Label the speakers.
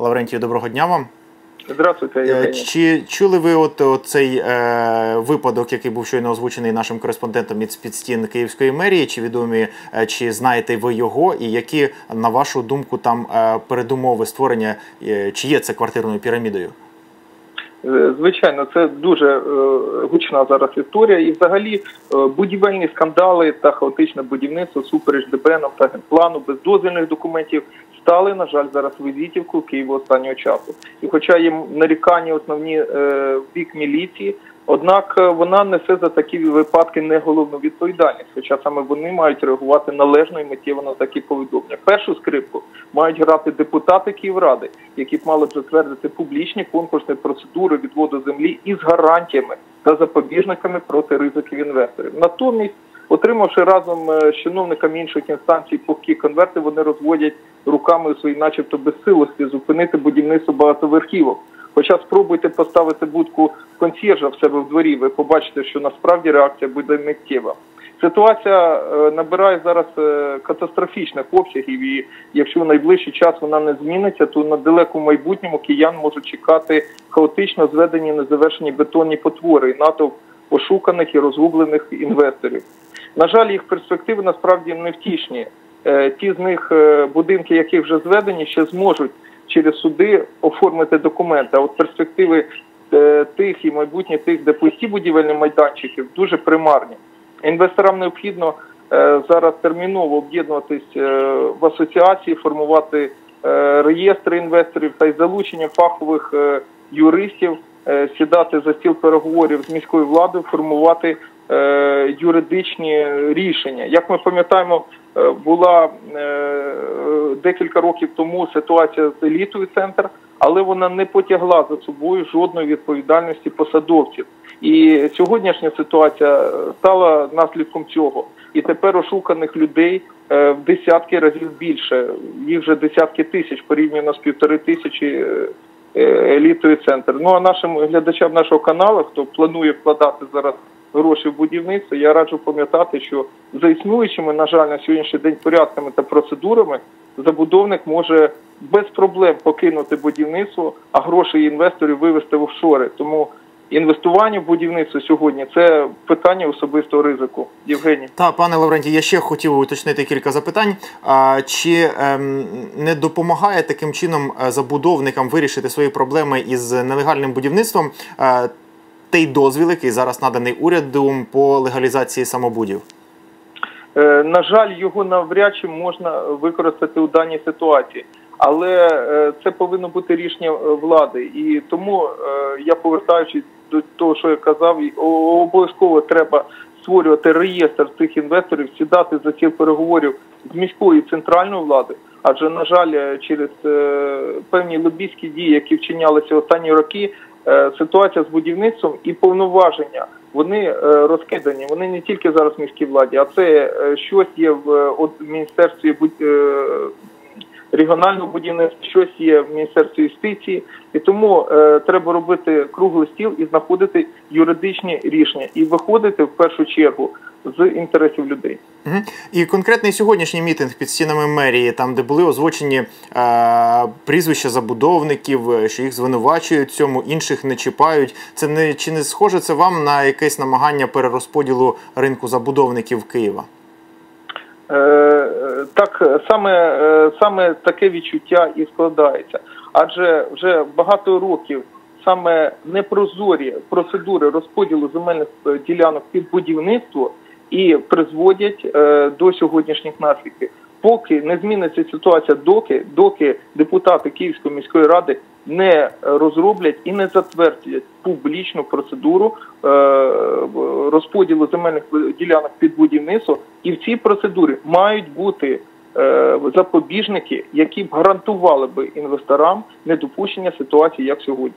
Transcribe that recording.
Speaker 1: Лаврентію, доброго дня вам.
Speaker 2: Здравствуйте,
Speaker 1: Е,
Speaker 2: Євгеній.
Speaker 1: Чи чули ви от, от цей е, випадок, який був щойно озвучений нашим кореспондентом із під стін Київської мерії? Чи відомі, е, чи знаєте ви його? І які, на вашу думку, там е, передумови створення, е, чи є це квартирною пірамідою?
Speaker 2: Звичайно, це дуже е, гучна зараз історія. І взагалі будівельні скандали та хаотичне будівництво супереч ДБНам та генплану без дозвільних документів стали, на жаль, зараз візитівкою Києва останнього часу. І хоча є нарікання основні е, бік міліції, однак е, вона несе за такі випадки не головну відповідальність, хоча саме вони мають реагувати належно і миттєво на такі повідомлення. Першу скрипку мають грати депутати Київради, які б мали б затвердити публічні конкурсні процедури відводу землі із гарантіями та запобіжниками проти ризиків інвесторів. Натомість, отримавши разом е, з чиновниками інших інстанцій пухкі конверти, вони розводять руками у своїй, начебто, безсилості зупинити будівництво багатоверхівок. Хоча спробуйте поставити будку консьєржа в себе в дворі, ви побачите, що насправді реакція буде миттєва. Ситуація е, набирає зараз е, катастрофічних обсягів, і якщо в найближчий час вона не зміниться, то на далекому майбутньому киян можуть чекати хаотично зведені незавершені бетонні потвори і натовп ошуканих і розгублених інвесторів. На жаль, їх перспективи насправді невтішні. Е, Ті з них е, будинки, які вже зведені, ще зможуть через суди оформити документи. А от перспективи е, тих і майбутнє тих, де пусті будівельні майданчики, дуже примарні. Інвесторам необхідно зараз терміново об'єднуватись в асоціації, формувати реєстри інвесторів та й залучення фахових юристів, сідати за стіл переговорів з міською владою, формувати е, юридичні рішення. Як ми пам'ятаємо, е, була е, декілька років тому ситуація з елітою центр, але вона не потягла за собою жодної відповідальності посадовців. І сьогоднішня ситуація е, стала наслідком цього. І тепер ошуканих людей е, в десятки разів більше. Їх вже десятки тисяч порівняно з півтори тисячі е, е, елітою центр. Ну а нашим глядачам нашого каналу, хто планує вкладати зараз гроші в будівництво, я раджу пам'ятати, що за існуючими, на жаль, на сьогоднішній день порядками та процедурами забудовник може без проблем покинути будівництво, а гроші інвесторів вивести в офшори. Тому інвестування в будівництво сьогодні це питання особистого ризику. Євгеній.
Speaker 1: Та, пане Лаврентій, я ще хотів уточнити кілька запитань. А, чи ем, не допомагає таким чином е, забудовникам вирішити свої проблеми із нелегальним будівництвом е, той дозвіл, який зараз наданий урядом по легалізації самобудів?
Speaker 2: Е, На жаль, його навряд чи можна використати у даній ситуації, але це повинно бути рішення влади. І тому я повертаючись до того, що я казав, обов'язково треба створювати реєстр цих інвесторів, сідати за ці переговорів з міською центральною владою. Адже, на жаль, е, через е, певні лобійські дії, які вчинялися останні роки, е, ситуація з будівництвом і повноваження вони розкидані. Вони не тільки зараз в міській владі, а це щось є в міністерстві регіонального будівництва, щось є в міністерстві юстиції, і тому е, треба робити круглий стіл і знаходити юридичні рішення і виходити в першу чергу з інтересів людей.
Speaker 1: Мгм. І конкретний сьогоднішній мітинг під стінами мерії, там де були озвучені е, прізвища забудовників, е, що їх звинувачують в цьому, інших не чіпають. Це не чи не схоже це вам на якесь намагання перерозподілу ринку забудовників Києва?
Speaker 2: Е, Так саме, е, саме таке відчуття і складається. Адже вже багато років саме непрозорі процедури розподілу земельних е, ділянок під будівництво і призводять е, до сьогоднішніх наслідків. Поки не зміниться ситуація, доки, доки депутати Київської міської ради не розроблять і не затвердять публічну процедуру е, розподілу земельних ділянок під будівництво, і в цій процедурі мають бути е, запобіжники, які б гарантували би інвесторам недопущення ситуації, як сьогодні.